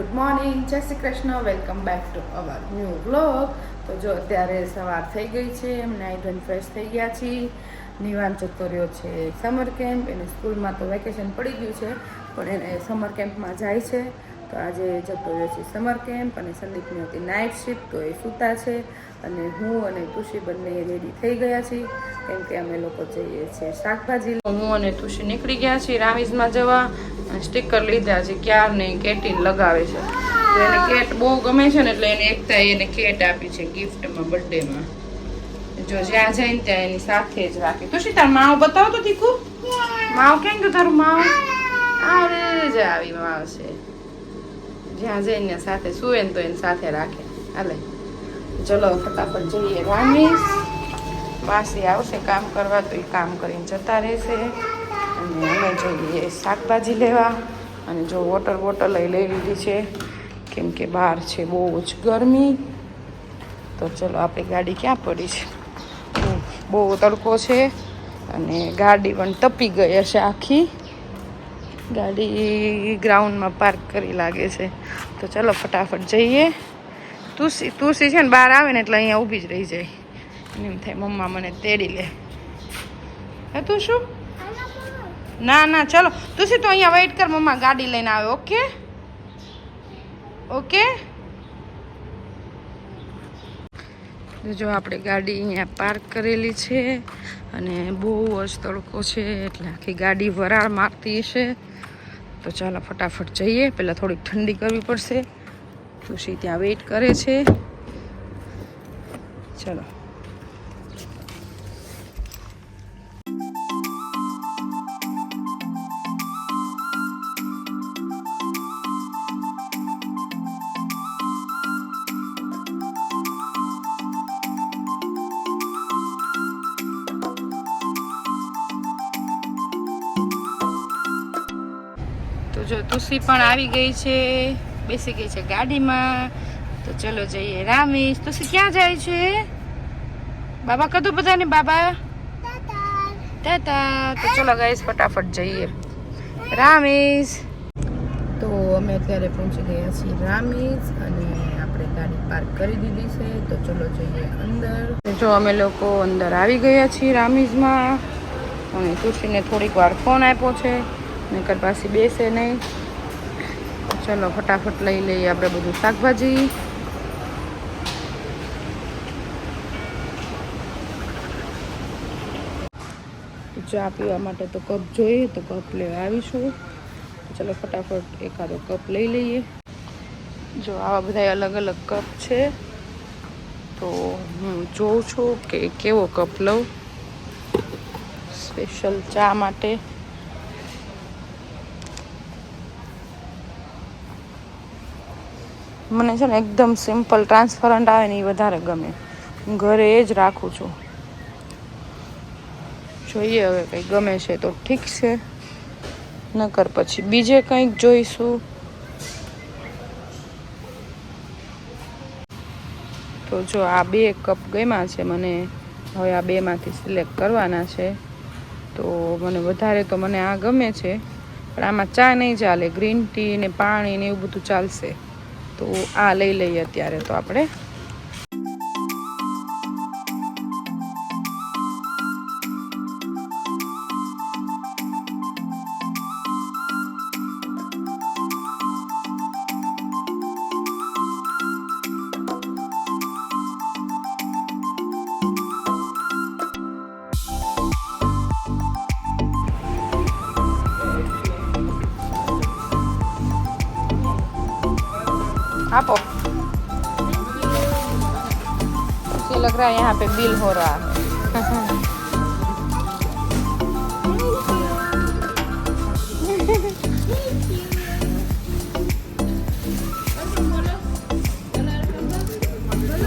Good morning જય Shri Krishna. Welcome back to our new blog તો જો અત્યારે સવાર થઈ ગઈ છે એમ નાઇટ એન્ડ ફ્રેશ થઈ ગયા છીએ. નિવાન જતો રહ્યો છે સમર કેમ્પ એને સ્કૂલમાં તો વેકેશન પડી ગયું છે, પણ એને સમર કેમ્પમાં જાય છે. તો આજે જતો રહ્યો છે સમર કેમ્પ અને સંદીપની હતી નાઇટ શિફ્ટ તો એ સૂતા છે. અને હું અને તુષી બંને રેડી થઈ ગયા છીએ, કેમ કે અમે લોકો જઈએ છીએ શાકભાજી હું અને તુષી નીકળી ગયા છીએ રામીઝમાં જવા. સ્ટીકર લીધા છે, ક્યાર ને કેટીન લગાવે છે. તો એને કેટ બહુ ગમે છે ને એટલે એને એકતા એને કેટ આપી છે, ગિફ્ટમાં, બર્થડેમાં. જો જ્યાં જાય ને ત્યાં એની સાથે જ રાખે. તુષી, તાર માવ બતાવો તો દીકુ માવ કેમ ગયું તારું માવ? અરે જ આવી માવ છે. જ્યાં જઈને ત્યાં સાથે સુવે ને તો એને સાથે રાખે. હાલે. ચલો, ફટાફટ જઈએ. રામીશ માસી આવશે કામ કરવા તો એ કામ કરીને જતા રહેશે. અને અમે જઈએ શાકભાજી લેવા અને જો વોટર બોટલ લઈ લઈ લીધી છે. કેમ કે બહાર છે બહુ જ ગરમી. તો ચલો આપણી ગાડી ક્યાં પડી છે? બહુ તડકો છે અને ગાડી પણ તપી ગઈ હશે આખી. ગાડી ગ્રાઉન્ડમાં પાર્ક કરી લાગે છે. તો ચલો ફટાફટ જઈએ. તુલસી તુલસી છે ને બહાર આવે ને એટલે અહીંયા ઊભી જ રહી જાય. એમ થાય મમ્મા મને તેડી લે. તું શું? ના ના, ચલો. તુસી તો અહીંયા વેઇટ કર, મમ્મા ગાડી લઈને આવે ઓકે ઓકે જો આપણે ગાડી અહીંયા પાર્ક કરેલી છે અને બહુ જ તડકો છે, એટલે આખી ગાડી વરાળ મારતી હશે. તો ચાલો ફટાફટ જઈએ. પહેલાં થોડીક ઠંડી કરવી પડશે. તુસી ત્યાં વેઇટ કરે છે. ચલો. તો પણ આવી ગઈ છે. બેસી ગઈ છે ગાડીમાં. તો ચલો જઈએ. રામેશ તો ક્યાં જાય છે? બાબા કદું બધાને બાબા. તાતા. તો ચલો ગાઈશ ફટાફટ જઈએ. રામેશ. તો અમે અત્યારે પહોંચી ગયા છીએ રામેશ અને આપણે ગાડી પાર્ક કરી દીધી છે. તો ચલો જઈએ અંદર. જો અમે લોકો અંદર આવી ગયા છીએ રામેશમાં. અને તુષીને થોડીક વાર ફોન આપ્યો છે. નકર પાછી બેસે નહીં. ચલો, ફટાફટ લઈ લઈએ આપણે બધું શાકભાજી. ચા પીવા માટે તો કપ જોઈએ, તો કપ લેવા આવીશું. ચલો, ફટાફટ એકાદો કપ લઈ લઈએ. જો, આવા બધા અલગ અલગ કપ છે. તો હું જોઉં છું કે કેવો કપ લઉં. સ્પેશિયલ ચા માટે. મને છે ને એકદમ સિમ્પલ ટ્રાન્સપરન્ટ આવે ને એ વધારે ગમે. હું ઘરે એ જ રાખું છું. જોઈએ હવે કંઈ ગમે છે તો. ઠીક છે. નકર પછી બીજે કંઈક જોઈશું. તો જો આ બે કપ ગમ્યા છે મને. હવે આ બેમાંથી સિલેક્ટ કરવાના છે. તો મને વધારે તો મને આ ગમે છે. પણ આમાં ચા નહીં ચાલે. ગ્રીન ટી ને પાણી ને એવું બધું ચાલશે. તો આ લઈ લઈએ અત્યારે તો આપણે. आपो। मुझे लग रहा है यहाँ पे बिल हो रहा है।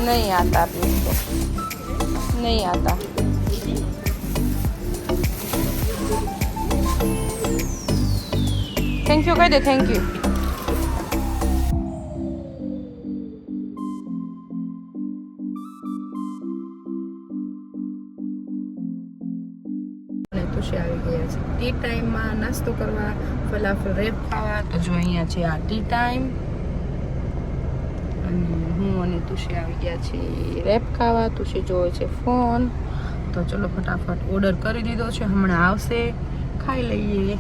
नहीं आता अभी उसको नहीं आता। थैंक यू कह दे थैंक यू ફલાફલ રેપ ખાવા તો જો અહીંયા છે આ ટી ટાઈમ અને હું અને તુષી આવી ગયા છીએ રેપ ખાવા. તુષી જોવે છે ફોન તો ચલો ફટાફટ ઓર્ડર કરી દીધો છે. હમણાં આવશે. ખાઈ લઈએ.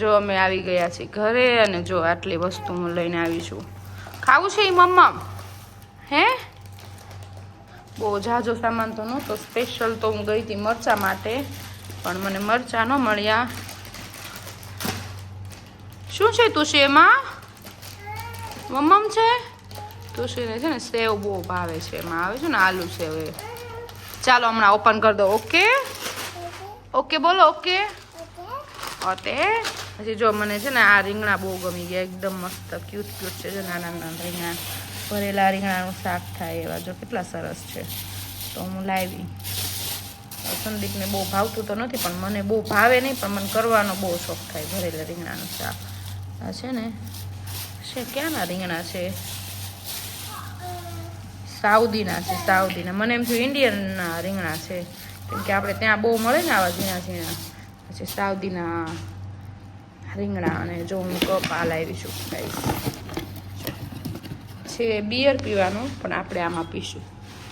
જો અમે આવી ગયા છીએ ઘરે અને જો આટલી વસ્તુ હું લઈને આવી છું. ખાવું છે એ મમ્મા? હે? બહુ જાજો સામાન તો નહોતો સ્પેશિયલ તો હું ગઈ હતી મરચા માટે પણ મને મરચા ન મળ્યા. શું છે તુષી એમાં? મમ્મમ છે? તુષીને છે ને સેવ બહુ ભાવે છે એમાં આવે છે ને આલુ સેવ એ. ચાલો હમણાં ઓપન કરી દો ઓકે ઓકે બોલો ઓકે ઓતે પછી જો મને છે ને આ રીંગણા બહુ ગમી ગયા, એકદમ મસ્ત ક્યુટ ક્યુટ છે જો નાના નાના રીંગણા. ભરેલા રીંગણાનું શાક થાય એવા. જો કેટલા સરસ છે. તો હું લાવી. સંદીપને બહુ ભાવતું તો નથી, પણ મને બહુ ભાવે નહીં, પણ મને કરવાનો બહુ શોખ થાય ભરેલા રીંગણાનું શાક. આ છે ને, છે ક્યાંના રીંગણા છે? સાઉદીના છે, સાઉદીના. મને એમ થયું ઇન્ડિયનના રીંગણા છે. કેમ કે આપણે ત્યાં બહુ મળે ને આવા ઝીણા ઝીણા. પછી સાઉદીના રીંગણા અને જો હું કપ આ લાવીશું ગાઈસ છે બિયર પીવાનું પણ આપણે આમાં પીશું.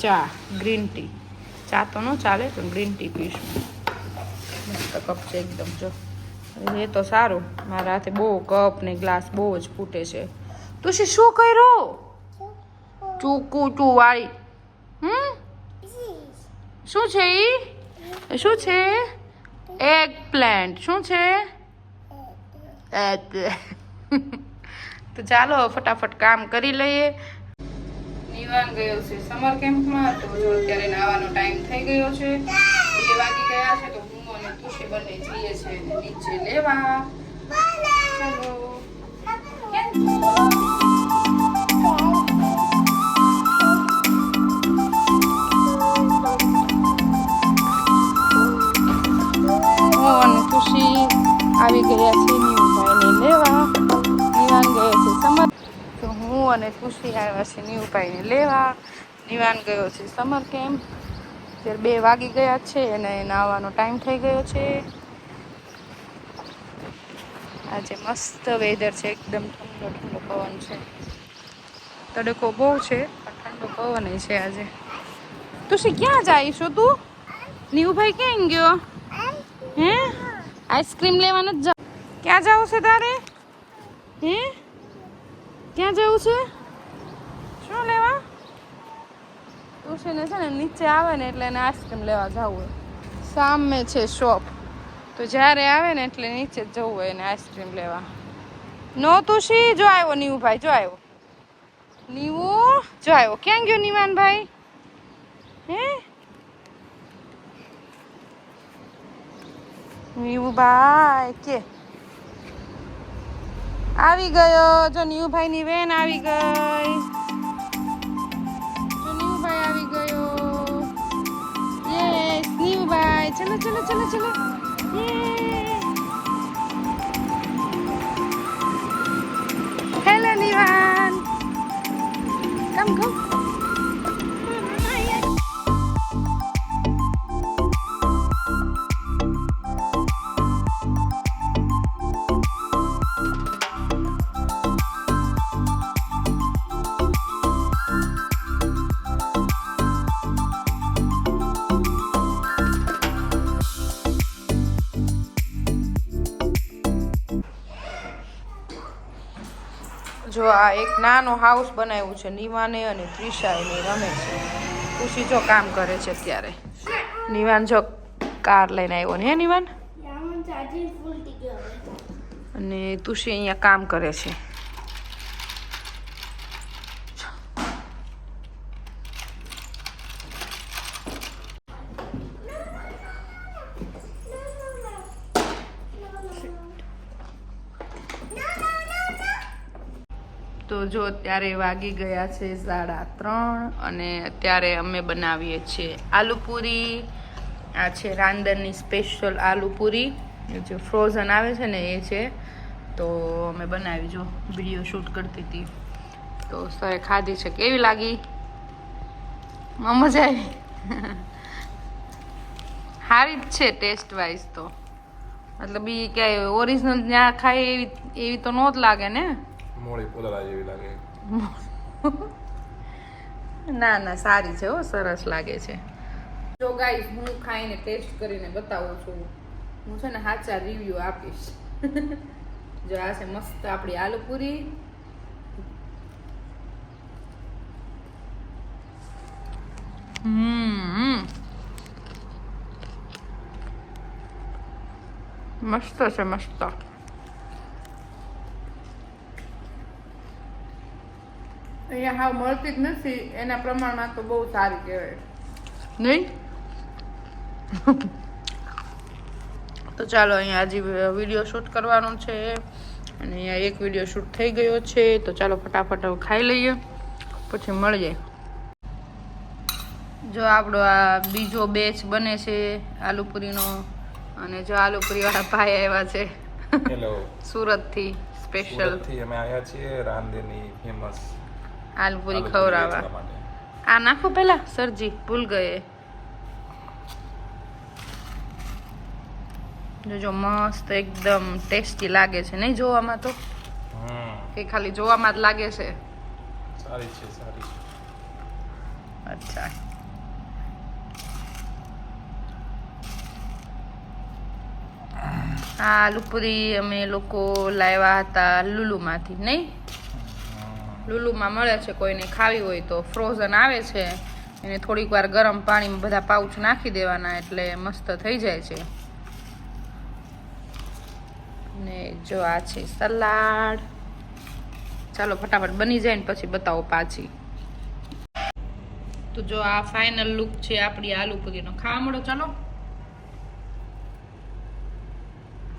ચા ગ્રીન ટી ચા તો ન ચાલે પણ ગ્રીન ટી પીશું. મસ્ત કપ છે એકદમ જો. એ તો સારું. મારા હાથે બહુ કપ ને ગ્લાસ બહુ જ ફૂટે છે. તું શી શું કર્યો? ચૂકુ ચૂ વાળી. હમ? શું છે ઈ? શું છે? એગ પ્લાન્ટ શું છે? તો ચાલો ફટાફટ કામ કરી લઈએ. નિવાન ગયો છે સમર કેમ્પમાં તો જો અત્યારે નાવાનો ટાઈમ થઈ ગયો છે. બે વાગી ગયા છે તો હું અને તુષે બંને જઈએ છે નીચે લેવા. ચાલો. આવી ગયા છે હું અને ખુશી આવ્યા છે નીવુભાઈને લેવા. નિવાન ગયો છે સમર કેમ્પ ત્યારે બે વાગી ગયા છે અને નાહવાનો ટાઈમ થઈ ગયો છે. આજે મસ્ત વેધર છે, એકદમ ઠંડો ઠંડો પવન છે. તડકો બહુ છે, પણ ઠંડો પવન છે આજે. તું ક્યાં જઈશું તું? નીવુભાઈ ક્યાં ગયો? હે? આઈસ્ક્રીમ લેવાનું જા. ક્યાં જવું છે તારે? હે? ક્યાં જવું છે? શું લેવા? તુષીને છે ને નીચે આવે ને એટલે એને આઈસ્ક્રીમ લેવા જવું હોય. સામે છે શોપ. તો જ્યારે આવે ને એટલે નીચે જ જવું હોય એને આઈસ્ક્રીમ લેવા. નો તુષી જો આવ્યો નીવુ ભાઈ જો આવ્યો. નીવું જો આવ્યો. ક્યાં ગયો નિવાન ભાઈ હે? નીવુભાઈ કે? આવી ગયો જો નીવુભાઈ ની વેન આવી ગઈ જો નીવુભાઈ આવી ગયો યસ નીવુભાઈ ચલો ચલો ચલો ચલો હેલો નિવાન કમ કમ જો આ એક નાનો હાઉસ બનાવ્યું છે નિવાને અને ત્રિષા એને રમે છે. ખુશી જો કામ કરે છે અત્યારે. નિવાન જો કાર લઈને આવ્યો ને હે નિવાન? અને તુષી અહીંયા કામ કરે છે. જો અત્યારે વાગી ગયા છે સાડા ત્રણ અને અત્યારે અમે બનાવીએ છીએ આલુપૂરી. આ છે રાંદરની સ્પેશિયલ આલુપૂરી. જે ફ્રોઝન આવે છે ને એ છે. તો અમે બનાવી જો વીડિયો શૂટ કરતી હતી. તો સરે ખાધી છે. કેવી લાગી? મજા આવી? સારી જ છે ટેસ્ટ વાઇઝ તો. મતલબ એ ક્યાંય ઓરિજિનલ જ્યાં ખાય એવી એવી તો નો જ લાગે ને? મોળી પોદળા જેવી લાગે. ના ના, સારી છે હો, સરસ લાગે છે. જો ગાઈસ હું ખાઈને ટેસ્ટ કરીને બતાવું છું. હું છે ને સાચા રિવ્યુ આપીશ. જો આ છે મસ્ત આપણી આલુ પૂરી મસ્ત છે, મસ્ત. અહીંયા હાવ મળતી જ નથી એના પ્રમાણમાં તો બહુ સારી કહેવાય. નહીં? તો ચાલો અહીંયા હજી વીડિયો શૂટ કરવાનો છે અને અહીંયા એક વીડિયો શૂટ થઈ ગયો છે તો ચાલો ફટાફટ ખાઈ લઈએ પછી મળીએ. જો આપણો આ બીજો બેચ બને છે આલુપુરીનો અને જો આલુપુરીવાળા ભાઈ આવ્યા છે. હેલો સુરતથી સ્પેશિયલથી અમે આવ્યા છીએ રાંદેની ફેમસ આલુપુરી ખવડાવવા. આ નાખો પેલા સરજી ભૂલ ગયે. જોજો મસ્ત એકદમ ટેસ્ટી લાગે છે. નહીં જોવામાં તો? કે ખાલી જોવામાં જ લાગે છે? સારી છે સારી છે. અચ્છા. આ આલુપુરી અમે લોકો લાવ્યા હતા લુલુમાંથી નહીં? લુલુમાં મળે છે, કોઈને ખાવી હોય તો ફ્રોઝન આવે છે. એને થોડીક વાર ગરમ પાણીમાં બધા પાઉચ નાખી દેવાના એટલે મસ્ત થઈ જાય છે. ને જો આ છે સલાડ. ચાલો ફટાફટ બની જાય ને પછી બતાવો પાછી. તો જો આ ફાઇનલ લુક છે આપણી આલુ પૂરીનો ખાવા મળો, ચાલો.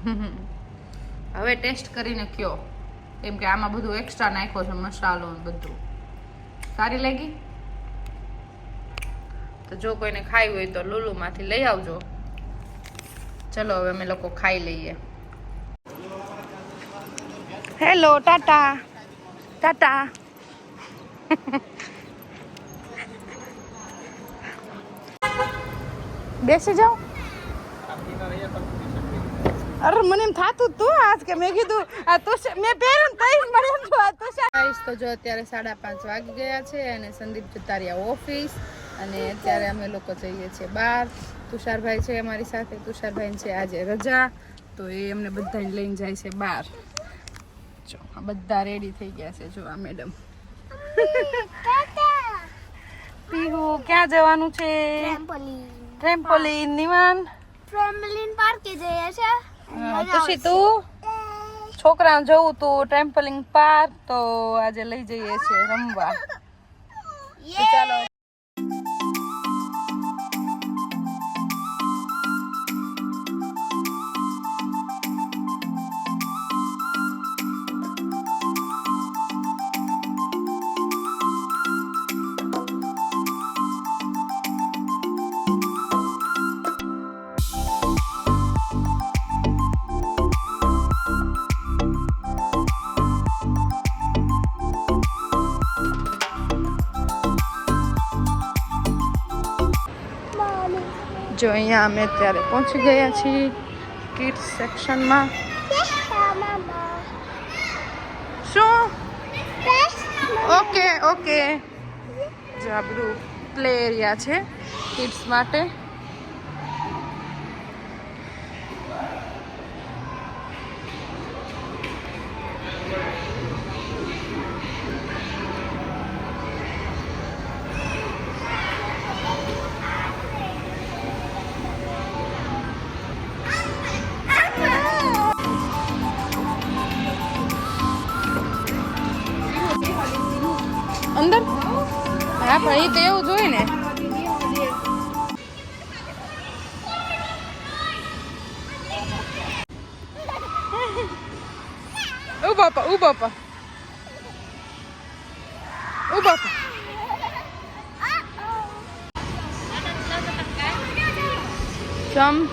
હવે ટેસ્ટ કરીને કયો. કેમ કે આમાં બધું એક્સ્ટ્રા નાખ્યો છે, મસાલો બધું. સારી લાગી? તો જો કોઈને ખાઈ હોય તો લુલુમાંથી લઈ આવજો. ચલો, હવે અમે લોકો ખાઈ લઈએ. હેલો ટાટા ટાટા બેસી જાઓ. અરે મને એમ થાતું તું આજ કે મેં કીધું આ તુષાર મેં પહેર્યું ને તઈ મને એમ થયું આ તો ગાઈસ તો જો અત્યારે સાડા પાંચ વાગી ગયા છે અને સંદીપ જતા રહ્યા ઓફિસ અને અત્યારે અમે લોકો જઈએ છીએ બહાર. તુષારભાઈ છે અમારી સાથે તુષારભાઈ છે આજે રજા તો એ અમને બધાને લઈને જાય છે બહાર. જો આ બધા રેડી થઈ ગયા છે જો આ મેડમ પીહુ ક્યાં જવાનું છે? ટ્રેમ્પોલિન નિવાન? ટ્રેમ્પોલિન પાર્કે જઈએ છે. પછી તું? છોકરા જવું તું ટેમ્પલિંગ પાર્ક તો આજે લઈ જઈએ છીએ રમવા. ચાલો જો અહીંયા અમે અત્યારે પહોંચી ગયા છીએ કિડ્સ સેક્શનમાં. શું? Okay okay. જો આ પ્લે એરિયા છે કિડ્સ માટે. પણ એ તો એવું જોઈએ ને. ઓ બાપા ઓ બાપા ઓ બાપા જમ્પ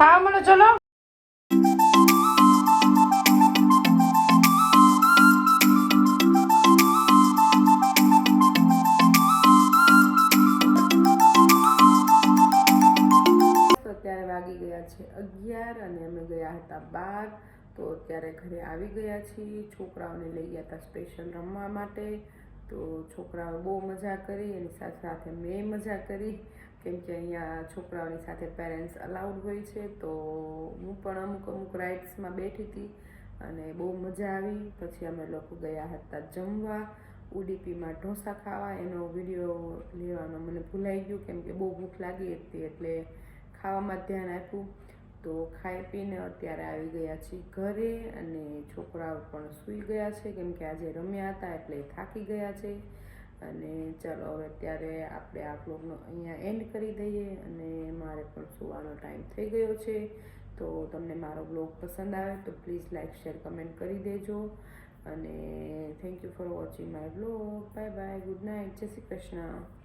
મળો ચલો તો અત્યારે વાગી ગયા છે અગિયાર અને અમે ગયા હતા બાર. તો અત્યારે ઘરે આવી ગયા છીએ. છોકરાઓને લઈ ગયા હતા સ્પેશિયલ રમવા માટે. તો છોકરાઓ બહુ મજા કરી એની સાથે સાથે મેં મજા કરી. કેમ કે અહીંયા છોકરાઓની સાથે પેરેન્ટ્સ અલાઉડ હોય છે, તો હું પણ અમુક અમુક રાઇડ્સમાં બેઠી હતી અને બહુ મજા આવી. પછી અમે લોકો ગયા હતા જમવા, ઉડીપીમાં ઢોસા ખાવા. એનો વીડિયો લેવાનો મને ભૂલાઈ ગયું, કેમ કે બહુ ભૂખ લાગી હતી એટલે ખાવામાં ધ્યાન આપ્યું. તો ખાઈ પીને અત્યારે આવી ગયા છીએ ઘરે અને છોકરાઓ પણ સૂઈ ગયા છે, કેમ કે આજે રમ્યા હતા એટલે થાકી ગયા છે. અને ચાલો હવે અત્યારે આપણે આ બ્લોગનો અહીંયા એન્ડ કરી દઈએ અને મારે પણ સુવાનો ટાઈમ થઈ ગયો છે. તો તમને મારો બ્લોગ પસંદ આવે તો પ્લીઝ લાઇક શેર કમેન્ટ કરી દેજો. અને thank you for watching my blog bye bye good night જય શ્રી કૃષ્ણ.